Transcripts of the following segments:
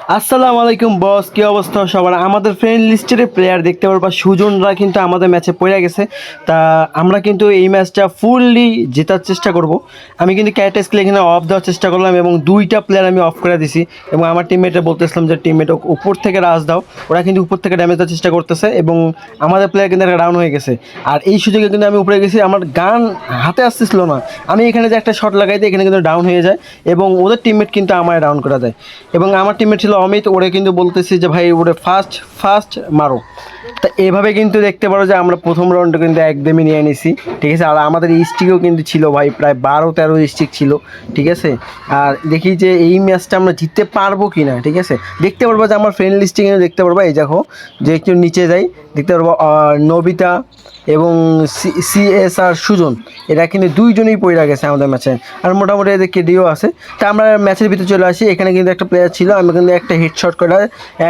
আসসালামু আলাইকুম, বস। কি অবস্থা? সবার আমাদের ফ্রেন্ড লিস্টের প্লেয়ার দেখতে পারবা। সুজনরা কিন্তু আমাদের ম্যাচে পড়ে গেছে। তা আমরা কিন্তু এই ম্যাচটা ফুললি জেতার চেষ্টা করব। আমি কিন্তু ক্যারেক্টার এখানে অফ দেওয়ার চেষ্টা করলাম এবং দুইটা প্লেয়ার আমি অফ করে দিছি এবং আমার টিমমেটে বলতেছিলাম যে টিমমেট উপর থেকে রাজ দাও। ওরা কিন্তু উপর থেকে ড্যামেজ দেওয়ার চেষ্টা করতেছে এবং আমাদের প্লেয়ার কিন্তু একটা ডাউন হয়ে গেছে। আর এই সুযোগে কিন্তু আমি উপরে গেছি। আমার গান হাতে আসতেছিল না। আমি এখানে যে একটা শট লাগাই দিই, এখানে কিন্তু ডাউন হয়ে যায় এবং ওদের টিমমেট কিন্তু আমায় ডাউন করা দেয়। এবং আমার টিমমেট ছিল অমিত ওরে কিন্তু বলতেছি যে ভাই ওরে ফার্স্ট ফার্স্ট মারো। তা এভাবে কিন্তু দেখতে পারো যে আমরা প্রথম রাউন্ডে কিন্তু একদমই নিয়ে নিছি, ঠিক আছে? আর আমাদের স্টিকও কিন্তু ছিল ভাই, প্রায় বারো তেরো স্টিক ছিল, ঠিক আছে? আর দেখি যে এই ম্যাচটা আমরা জিততে পারব কি না ঠিক আছে? দেখতে পারব যে আমার ফ্রেন্ড লিস্টে কিন্তু দেখতে পারব, এই দেখো, যে একটু নিচে যাই, দেখতে পারব নবিতা এবং সি এস আর সুজন, এরা কিন্তু দুইজনেই পড়ে গেছে আমাদের ম্যাচে আর মোটামুটি এদের কেডিও আছে। তা আমরা ম্যাচের ভিতরে চলে আসি, এখানে কিন্তু একটা প্লেয়ার ছিল, আমি কিন্তু একটা হেডশট করে,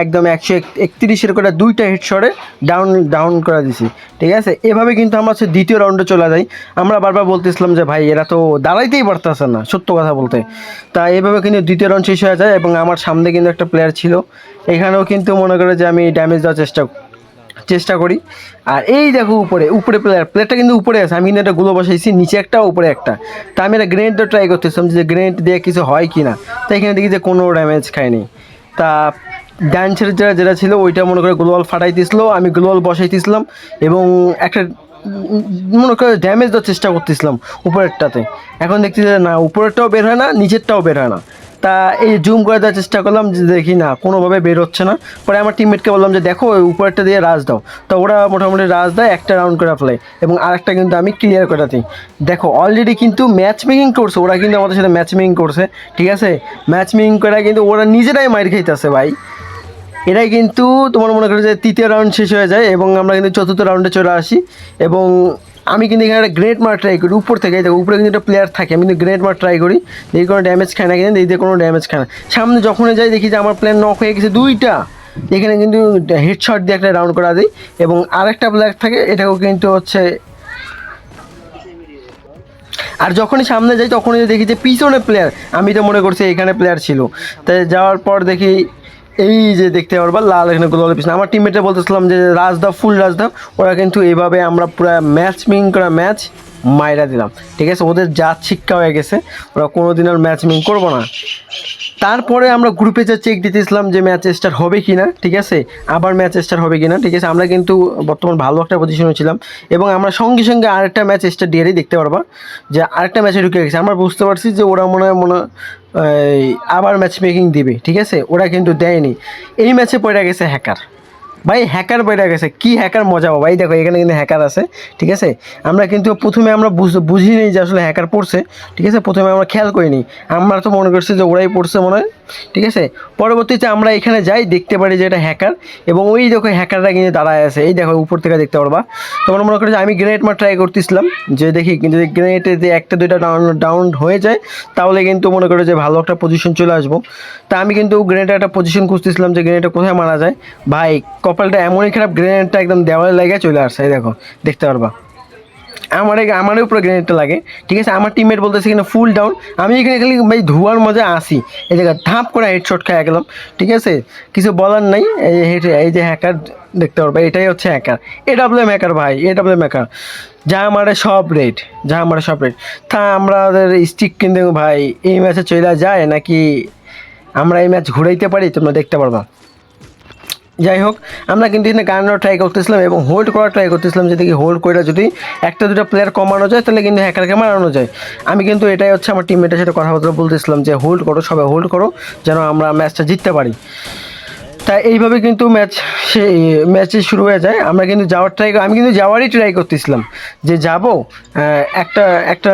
একদম একশো একত্রিশের করে দুইটা হেডশটে ডাউন ডাউন করে দিছি। ঠিক আছে? এভাবে কিন্তু আমরা হচ্ছে দ্বিতীয় রাউন্ডে চলে যাই। আমরা বারবার বলতেছিলাম যে, ভাই, এরা তো দাঁড়াইতেই পারতেছে না। সত্য কথা বলতে। তা এভাবে কিন্তু দ্বিতীয় রাউন্ড শেষ হয়ে যায় এবং আমার সামনে কিন্তু একটা প্লেয়ার ছিল। এখানেও কিন্তু মনে করে যে, আমি ড্যামেজ দেওয়ার চেষ্টা চেষ্টা করি। আর এই দেখো উপরে উপরে প্লেয়ার প্লেয়ারটা কিন্তু উপরে আছে। আমি কিন্তু একটা গুলো বসাইছি, নিচে একটা, উপরে একটা। তা আমি একটা গ্রেনেডও ট্রাই করতেছিলাম যে গ্রেনেড দিয়ে কিছু হয় কি না তাই এখানে দেখি যে, কোনো ড্যামেজ খায়নি। তা ডান্সের যেটা যেটা ছিল, ওইটা মনে করে গ্লোয়াল ফাটাই দিয়েছিল, আমি গ্লোয়াল বসাইতেছিলাম এবং একটা মনে করে ড্যামেজ দেওয়ার চেষ্টা করতেছিলাম উপরেরটাতে। এখন দেখছি যে না, উপরেরটাও বের হয় না, নিচেরটাও বের হয় না। তা এই জুম করে দেওয়ার চেষ্টা করলাম যে দেখি না, কোনোভাবে বের হচ্ছে না। পরে আমার টিমমেটকে বললাম যে দেখো উপরেরটা দিয়ে রাজ দাও। তো ওরা মোটামুটি রাজ দেয়, একটা রাউন্ড করে ফেলে এবং আরেকটা কিন্তু আমি ক্লিয়ার করে দিই। দেখো অলরেডি কিন্তু ম্যাচ মেকিং করছে, ওরা কিন্তু আমাদের সাথে ম্যাচ মেকিং করছে, ঠিক আছে? ম্যাচ মেকিং করে কিন্তু ওরা নিজেরাই মাইর খাইতেছে ভাই। এরাই কিন্তু তোমার মনে করো যে তৃতীয় রাউন্ড শেষ হয়ে যায় এবং আমরা কিন্তু চতুর্থ রাউন্ডে চলে আসি। এবং আমি কিন্তু এখানে একটা গ্রেট মার ট্রাই করি, উপর থেকে। দেখো, উপরে কিন্তু একটা প্লেয়ার থাকে, আমি কিন্তু গ্রেট মার ট্রাই করি। দেখি কোনো ড্যামেজ খায় না কিন্তু দেখি কোনো ড্যামেজ খায় না। সামনে যখনই যাই, দেখি যে আমার প্লেয়ার নক হয়ে গেছে দুইটা। এখানে কিন্তু হেডশট দিয়ে একটা রাউন্ড করা দিই। এবং আরেকটা প্লেয়ার থাকে এটাও কিন্তু হচ্ছে আর যখনই সামনে যাই, তখনই দেখি যে পিছনে প্লেয়ার আমি তো মনে করছি এখানে প্লেয়ার ছিল। তাই যাওয়ার পর দেখি এই যে দেখতে পারবা, লাল এখানে গোলাল পিছনে। আমার টিমমেটে বলতেছিলাম যে রাজদা ফুল রাজদা। ওরা কিন্তু এইভাবে আমরা পুরো ম্যাচ মিং করা ম্যাচ মাইরা দিলাম। ঠিক আছে? ওদের যা শিক্ষা হয়ে গেছে, ওরা কোনোদিন আর ম্যাচ মিং করব না। তারপরে আমরা গ্রুপে যে চেক দিতেছিলাম যে ম্যাচ স্টার্ট হবে কি না ঠিক আছে? আবার ম্যাচ স্টার্ট হবে কি না ঠিক আছে? আমরা কিন্তু বর্তমান ভালো একটা পজিশনে ছিলাম। এবং আমরা সঙ্গে সঙ্গে আরেকটা ম্যাচ স্টার্ট দিয়ে দেখতে পারবা, যে আরেকটা ম্যাচে ঢুকে গেছে। আমরা বুঝতে পারছি যে ওরা মনে হয় মনে আবার ম্যাচ মেকিং দিবে, ঠিক আছে? ওরা কিন্তু দেয়নি। এই ম্যাচে পড়ে গেছে হ্যাকার ভাই হ্যাকার বেড়ে গেছে। কি হ্যাকার মজা পাবো? ভাই দেখো, এখানে কিন্তু হ্যাকার আছে, ঠিক আছে? আমরা কিন্তু প্রথমে আমরা বুঝ- বুঝিনি যে আসলে হ্যাকার পড়ছে, ঠিক আছে? প্রথমে আমরা খেয়াল করিনি। আমরা তো মনে করছি যে ওরাই পড়ছে মনে হয়, ঠিক আছে? পরবর্তীতে আমরা এখানে যাই, দেখতে পারি যে এটা হ্যাকার এবং ওই দেখো হ্যাকাররা কিন্তু দাঁড়ায় আছে। এই দেখো, উপর থেকে দেখতে পারবা। তোমরা মনে করো যে আমি গ্রেনেড মার ট্রাই করতেছিলাম, যে দেখি কিন্তু গ্রেনেডে যে একটা, দুইটা ডাউন ডাউন হয়ে যায়, তাহলে কিন্তু মনে করো যে ভালো একটা পজিশন চলে আসব। তা আমি কিন্তু গ্রেনেডে একটা পজিশন খুঁজতেছিলাম যে গ্রেনেডটা কোথায় মারা যায়। ভাই কপালটা এমনই খারাপ গ্রেনেডটা একদম দেওয়ালে লেগে চলে আসছে দেখো, দেখতে পারবা। আমার আমার উপরে গ্রেনেডটা লাগে, ঠিক আছে? আমার টিমমেট বলতেছে এখানে ফুল ডাউন আমি এখানে খালি ভাই ধোয়ার মজা আসি। এই জায়গায় ধাপ করে হেডশট খেয়ে গেলাম ঠিক আছে? কিছু বলার নাই, এই হেড এই যে হ্যাকার দেখতে পারবে, এটাই হচ্ছে হ্যাকার এ ডাব্লিউ হ্যাকার ভাই এ ডাব্লিউ হ্যাকার যা আমারে সব রেড যা আমারে সব রেড তা আমাদের স্টিক কিন্তু ভাই, এই ম্যাচে চলে যায় নাকি আমরা এই ম্যাচ ঘুরাইতে পারি, তোমরা দেখতে পারবা। যাই হোক আমরা কিন্তু এখানে গানারও ট্রাই করতেছিলাম এবং হোল্ড করার ট্রাই করতেছিলাম যে দেখি হোল্ড করে যদি একটা দুটো প্লেয়ার কমানো যায়, তাহলে কিন্তু হ্যাকারকে মারানো যায়। আমি কিন্তু এটাই হচ্ছে আমার টিমমেটের সাথে কথাবার্তা বলতেছিলাম যে হোল্ড করো, সবাই হোল্ড করো, যেন আমরা ম্যাচটা জিততে পারি। তা এইভাবে কিন্তু ম্যাচ সে ম্যাচে শুরু হয়ে যায়। আমরা কিন্তু যাওয়ার ট্রাই আমি কিন্তু যাওয়ারই ট্রাই করতেছিলাম যে, যাব একটা একটা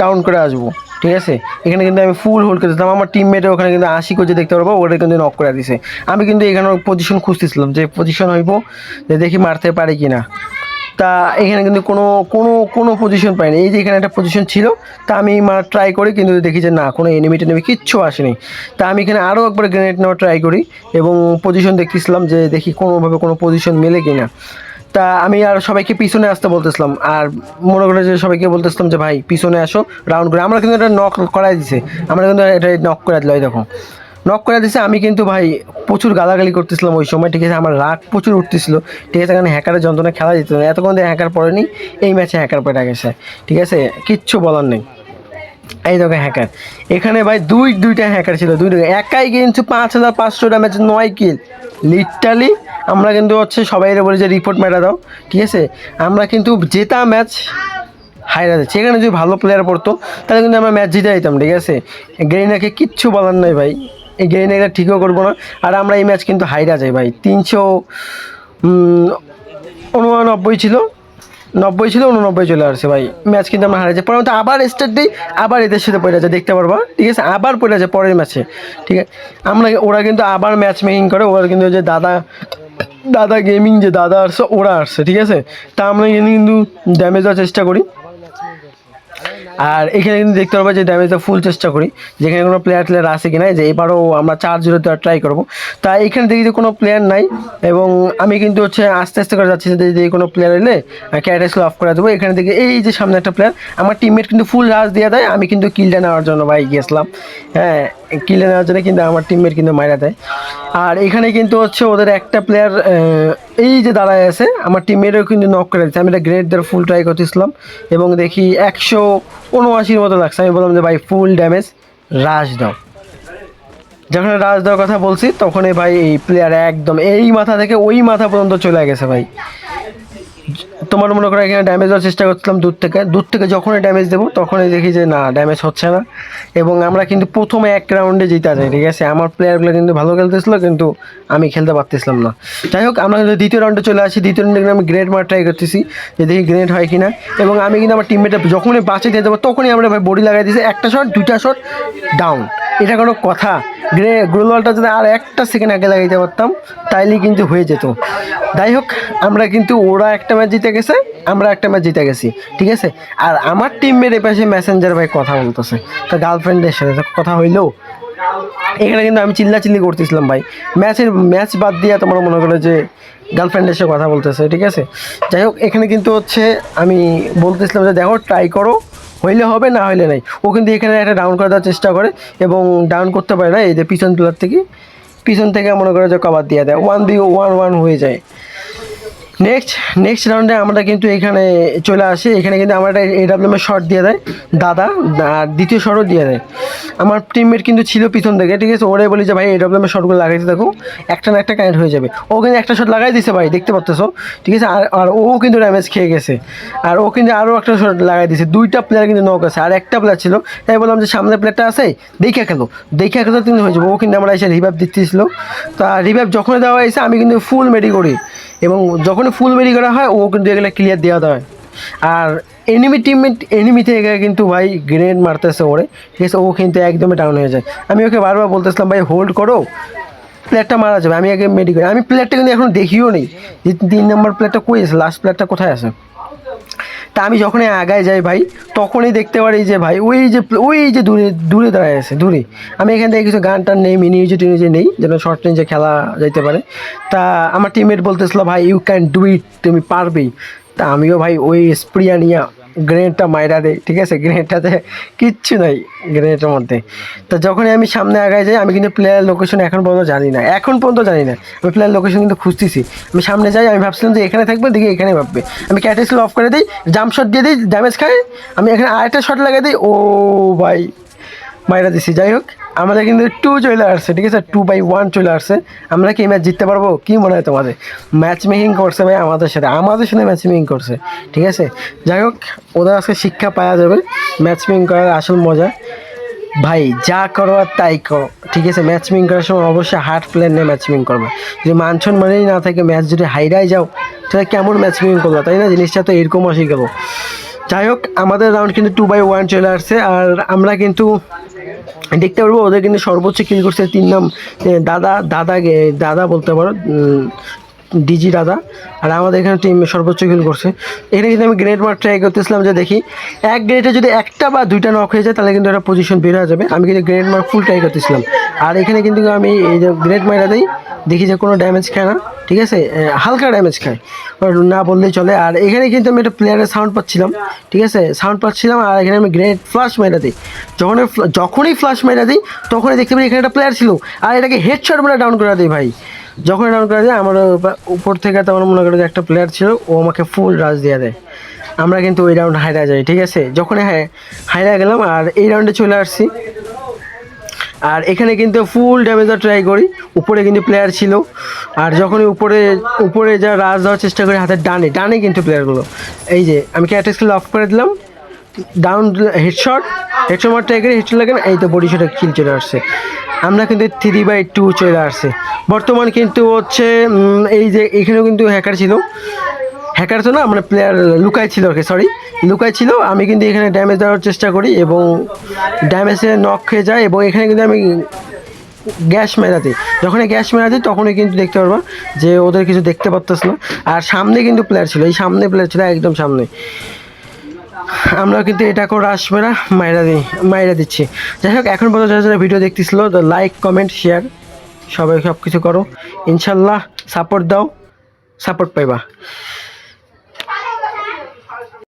ডাউন করে আসব। ঠিক আছে? এখানে কিন্তু আমি ফুল হোল্ড করতেছিলাম আমার টিমমেটে ওখানে কিন্তু আশি করে দেখতে পারব, ওটা কিন্তু নক করে দিছে। আমি কিন্তু এখানে পজিশন খুঁজতেছিলাম যে পজিশন হইব, যে দেখি মারতে পারি কি না তা এখানে কিন্তু কোনো কোনো কোনো পজিশন পাইনি। এই যে এখানে একটা পজিশন ছিল, তা আমি মারা ট্রাই করি, কিন্তু দেখি যে না, কোনো এনিমি টেনিমি কিচ্ছু আসেনি। তা আমি এখানে আরও একবার গ্রেনেড নেওয়ার ট্রাই করি, এবং পজিশন দেখতেছিলাম যে দেখি কোনোভাবে কোনো পজিশন মেলে কি না তা আমি আর সবাইকে পিছনে আসতে বলতেছিলাম। আর মনে করে যে সবাইকে বলতেছিলাম যে, ভাই, পিছনে আসো রাউন্ড করে। আমরা কিন্তু এটা নক করাই দিছে। আমরা কিন্তু এটা নক করে দিল দেখো। নক করে দিছে, আমি কিন্তু, ভাই, প্রচুর গালাগালি করতেছিলাম ওই সময়। ঠিক আছে, আমার রাগ প্রচুর উঠতেছিল। ঠিক আছে কারণ হ্যাকারের যন্ত্রণা খেলা যেত না এতক্ষণ দিয়ে হ্যাকার পড়েনি, এই ম্যাচে হ্যাকার পেটা গেছে। ঠিক আছে, কিচ্ছু বলার নেই। এই দেখো হ্যাকার এখানে, ভাই, দুই, দুইটা হ্যাকার ছিল, দুই একাই কিন্তু পাঁচ হাজার পাঁচশো ড্যামেজ নয় কিল লিটালি আমরা কিন্তু হচ্ছে সবাই বলি যে রিপোর্ট মেটা দাও। ঠিক আছে? আমরা কিন্তু জেতা ম্যাচ হাইরা যাচ্ছে। এখানে যদি ভালো প্লেয়ার পড়তো, তাহলে কিন্তু আমরা ম্যাচ জিতে যেতাম, ঠিক আছে? গ্রেনাকে কিচ্ছু বলার নাই ভাই। এই গ্রেনাকে ঠিকও করব না। আর আমরা এই ম্যাচ কিন্তু হাইরা যাই ভাই। তিনশো উননব্বই ছিল। নব্বই ছিল, উননব্বই চলে আসছে ভাই। ম্যাচ কিন্তু আমরা হারিয়েছি পরে মতো আবার স্টার্ট দিই, আবার এদের সাথে পড়ে আছে দেখতে পারবা? ঠিক আছে? আবার পড়ে আছে পরের ম্যাচে ঠিক আছে? আমরা, ওরা কিন্তু আবার ম্যাচ মেকিং করে। ওরা কিন্তু যে দাদা দাদা গেমিং যে দাদা আসছে, ওরা আসছে, ঠিক আছে? তা আমরা কিন্তু ড্যামেজ দেওয়ার চেষ্টা করি। আর এখানে কিন্তু দেখতে পারব যে ড্যামেজটা ফুল চেষ্টা করি। যেখানে কোনো প্লেয়ার প্লেয়ার আছে কিনা যে এবারও আমরা চার জিরো দেওয়ার ট্রাই করব। তা এখানে দেখি যে কোনো প্লেয়ার নাই এবং আমি কিন্তু হচ্ছে আস্তে আস্তে করে যাচ্ছি যে কোনো প্লেয়ার এলে ক্যারেসগুলো অফ করে দেবো। এখানে দেখি এই যে সামনে একটা প্লেয়ার আমার টিমমেট কিন্তু ফুল রাজ দিয়ে দেয়, আমি কিন্তু কিলটা নেওয়ার জন্য ভাই গেছিলাম। হ্যাঁ কিলে নেওয়ার জন্য কিন্তু আমার টিমমেট কিন্তু মাইরা দেয়। আর এখানে কিন্তু হচ্ছে ওদের একটা প্লেয়ার এই যে দাঁড়ায় আছে, আমার টিমেরও কিন্তু নক করে আমি এটা গ্রেড দেওয়ার ফুল ট্রাই করতেছিলাম এবং দেখি একশো উনআশির মতো লাগছে। আমি বললাম যে, ভাই ফুল ড্যামেজ রাশ দাও। যখন রাজ দেওয়ার কথা বলছি, তখনই ভাই, এই প্লেয়ার একদম এই মাথা থেকে ওই মাথা পর্যন্ত চলে গেছে ভাই। তোমার মনে করো এখানে ড্যামেজ দেওয়ার চেষ্টা করছিলাম দূর থেকে। দূর থেকে যখনই ড্যামেজ দেবো, তখনই দেখি যে না ড্যামেজ হচ্ছে না। এবং আমরা কিন্তু প্রথমে এক রাউন্ডে জিতা যাই ঠিক আছে? আমার প্লেয়ারগুলো কিন্তু ভালো খেলতেছিল, কিন্তু আমি খেলতে পারতেছিলাম না। যাই হোক, আমরা কিন্তু দ্বিতীয় রাউন্ডে চলে আসি। দ্বিতীয় রাউন্ডে কিন্তু আমি গ্রেড মার ট্রাই করতেছি, যে দেখি গ্রেড হয় কিনা। এবং আমি কিন্তু আমার টিমমেটে যখনই বাঁচিয়ে দিয়ে যাব, তখনই আমরা ভাই বডি লাগাই দিয়েছি, একটা শট দুটা শট ডাউন এটা কোনো কথা। গ্রে গ্লোবালটা যদি আর একটা সেকেন্ড আগে লাগাইতে পারতাম, তাইলে কিন্তু হয়ে যেত। যাই হোক, আমরা কিন্তু ওরা একটা ম্যাচ জিতে গেছে, আমরা একটা ম্যাচ জিতে গেছি, ঠিক আছে? আর আমার টিম টিমের এপাশে মেসেঞ্জার ভাই কথা বলতেছে। তো গার্লফ্রেন্ডের সাথে কথা হইল। এখানে কিন্তু আমি চিল্লা চিল্লি করতেছিলাম ভাই। ম্যাচের ম্যাচ বাদ দিয়ে তোমার মনে করো যে গার্লফ্রেন্ডের সাথে কথা বলতেছে, ঠিক আছে? যাই হোক, এখানে কিন্তু হচ্ছে আমি বলতেছিলাম যে, দেখো ট্রাই করো। হইলে হবে, না হইলে নাই। ও কিন্তু এখানে একটা ডাউন করে দেওয়ার চেষ্টা করে এবং ডাউন করতে পারে না, এই যে পিছন তোলার থেকে। পিছন থেকে মনে করে যে কভার দিয়ে দেয়। ওয়ান দিয়ে ওয়ান ওয়ান হয়ে যায়। নেক্সট নেক্সট রাউন্ডে আমরা কিন্তু এখানে চলে আসি। এখানে কিন্তু আমার একটা এডাব্লিউএমের শট দিয়ে দেয়। দাদা আর দ্বিতীয় শটও দিয়ে দেয়। আমার টিমমেট কিন্তু ছিল পিছন থেকে, ঠিক আছে? ওরে বলি যে, ভাই এডাব্লিউএমের শটগুলো লাগাইতে থাকো একটা না একটা কানেক্ট হয়ে যাবে। ও কিন্তু একটা শট লাগাই দিছে ভাই, দেখতে পাচ্তেছো? ঠিক আছে? আর আর ও কিন্তু ড্যামেজ খেয়ে গেছে। আর ও কিন্তু আরও একটা শট লাগাই দিছে। দুইটা প্লেয়ার কিন্তু নক আছে। আর একটা প্লেয়ার ছিল, তাই বললাম যে, সামনে প্লেয়ারটা আছে, দেখে খেলো। দেখে খেলো কিন্তু হয়ে যাবে। ও কিন্তু আমরা এসে রিভাইভ দিতেছিল। তা রিভাইভ যখনই দেওয়া হয়েছে, আমি কিন্তু ফুল মেডি করি। এবং যখনই ফুল মেডি করা হয়, ও কিন্তু এগুলো ক্লিয়ার দেওয়া দেয়। আর এনিমি টিমমেট এনিমি থেকে কিন্তু ভাই গ্রেনেড মারতেছে ওরে। ঠিক আছে ও কিন্তু একদমই ডাউন হয়ে যায়। আমি ওকে বারবার বলতেছিলাম, ভাই হোল্ড করো। প্লেয়ারটা মারা যাবে। আমি আগে মেডিকেল আমি প্লেয়ারটা কিন্তু এখন দেখিও নেই তিন নম্বর প্লেয়ারটা কই আছে? লাস্ট প্লেয়ারটা কোথায় আছে? তা আমি যখনই আগায় যাই ভাই, তখনই দেখতে পারি যে ভাই, ওই যে ওই যে দূরে দূরে দাঁড়ায় আছে, দূরে। আমি এখান থেকে কিছু গান টান নেই মিনি ইউজে টিউজে নেই, যেন শর্ট রেঞ্জে খেলা যাইতে পারে। তা আমার টিমমেট বলতেছিল, ভাই ইউ ক্যান ডু ইট তুমি পারবেই। তা আমিও ভাই, ওই স্প্রিয়া নিয়ে গ্রেনেডটা মাইরা দেয় ঠিক আছে? গ্রেনেডটাতে কিচ্ছু নাই গ্রেনেডের মধ্যে। তো যখনই আমি সামনে আগায় যাই, আমি কিন্তু প্লেয়ার লোকেশন এখন পর্যন্ত জানি না। এখন পর্যন্ত জানি না। আমি প্লেয়ার লোকেশন কিন্তু খুঁজতেছি। আমি সামনে যাই, আমি ভাবছিলাম যে এখানে থাকবে, দেখি এখানে ভাববে। আমি ক্যাটেসিল অফ করে দিই জাম্প শট দিয়ে দিই ড্যামেজ খাই। আমি এখানে আরেকটা শট লাগিয়ে দিই, ও ভাই, মাইরা দিছি। যাই হোক আমাদের কিন্তু টু চলে আসছে, ঠিক আছে? টু বাই ওয়ান চলে আসছে। আমরা কি ম্যাচ জিততে পারব? কি মনে হয় তোমাদের? ম্যাচ মেকিং করছে ভাই আমাদের সাথে। আমাদের সাথে ম্যাচ মেকিং করছে, ঠিক আছে? যাই হোক, ওদের আজকে শিক্ষা পাওয়া যাবে। ম্যাচ মেকিং করার আসল মজা। ভাই, যা করো আর তাই করো, ঠিক আছে? ম্যাচ মেকিং করার সময় অবশ্যই হার্ড প্লেয়ার নিয়ে ম্যাচ মেকিং করবে। যদি মানছন মানেই না থাকে ম্যাচ যদি হাইরাই যাও, তাহলে কেমন ম্যাচ মেকিং করবে? তাই না? জিনিসটা তো এরকম আসে গেল যাই হোক, আমাদের রাউন্ড কিন্তু টু বাই ওয়ান চলে আসছে, আর আমরা কিন্তু দেখতে পারব, ওদের কিন্তু সর্বোচ্চ কিল করছে তিন নাম দাদা দাদা দাদা বলতে পারো ডিজি দাদা, আর আমাদের এখানে টিম সর্বোচ্চ কিল করছে। এখানে কিন্তু আমি গ্রেড মার ট্রাই করতেছিলাম যে দেখি, এক গ্রেডে যদি একটা বা দুইটা নক হয়ে যায়, তাহলে কিন্তু একটা পজিশন বের হয়ে যাবে। আমি কিন্তু গ্রেড মার ফুল ট্রাই করতেছিলাম। আর এখানে কিন্তু আমি এই যে গ্রেড মারা দিই দেখি যে কোনো ড্যামেজ খায় না, ঠিক আছে? হালকা ড্যামেজ খায়। না বললেই চলে। আর এখানে কিন্তু আমি একটা প্লেয়ারের সাউন্ড পাচ্ছিলাম, ঠিক আছে? সাউন্ড পাচ্ছিলাম আর এখানে আমি গ্রেনেড ফ্লাশ মেরা দিই। যখন যখনই ফ্লাশ মেরা দিই, তখনই দেখতে পাই এখানে একটা প্লেয়ার ছিল। আর এটাকে হেডশট মেরে ডাউন করে দিই ভাই। যখন ডাউন করে দেয়, আমার উপর থেকে তখন মনে করে যে একটা প্লেয়ার ছিল, ও আমাকে ফুল রাজ দিয়ে দেয়। আমরা কিন্তু ওই রাউন্ড হাইরা যাই, ঠিক আছে? যখনই হাই হাইরা গেলাম আর এই রাউন্ডে চলে আসছি। আর এখানে কিন্তু ফুল ড্যামেজ ট্রাই করি। উপরে কিন্তু প্লেয়ার ছিল। আর যখনই উপরে উপরে যা রাজ দেওয়ার চেষ্টা করি, হাতের ডানে ডানে কিন্তু প্লেয়ারগুলো এই যে, আমি ক্যারেক্টার স্কিল অফ করে দিলাম? ডাউন হেডশট হেডশট মার ট্রাই করি হেডশট লাগে না, এই তো বডি শটে কিল চলে আসছে। আমরা কিন্তু থ্রি বাই টু চলে আসছে। বর্তমান কিন্তু হচ্ছে এই যে, এখানেও কিন্তু হ্যাকার ছিল। হ্যাকার তো না মানে প্লেয়ার লুকাই ছিল ওকে সরি লুকাই ছিল, আমি কিন্তু এখানে ড্যামেজ দেওয়ার চেষ্টা করি এবং ড্যামেজে নক খেয়ে যায় এবং এখানে কিন্তু আমি গ্যাস মেরাতে যখনই গ্যাস মেরাতে তখনই কিন্তু দেখতে পারবা যে ওদের কিছু দেখতে পারতেছ না। আর সামনে কিন্তু প্লেয়ার ছিল। এই সামনে প্লেয়ার ছিল একদম সামনে। আমরা কিন্তু এটা করে আসবে না মাইরা দিই মাইরা দিচ্ছি। যাই হোক, এখন পর্যন্ত যারা যারা ভিডিও দেখতেছিল লাইক কমেন্ট শেয়ার সবাই সব কিছু করো। ইনশাল্লাহ সাপোর্ট দাও সাপোর্ট পাইবা।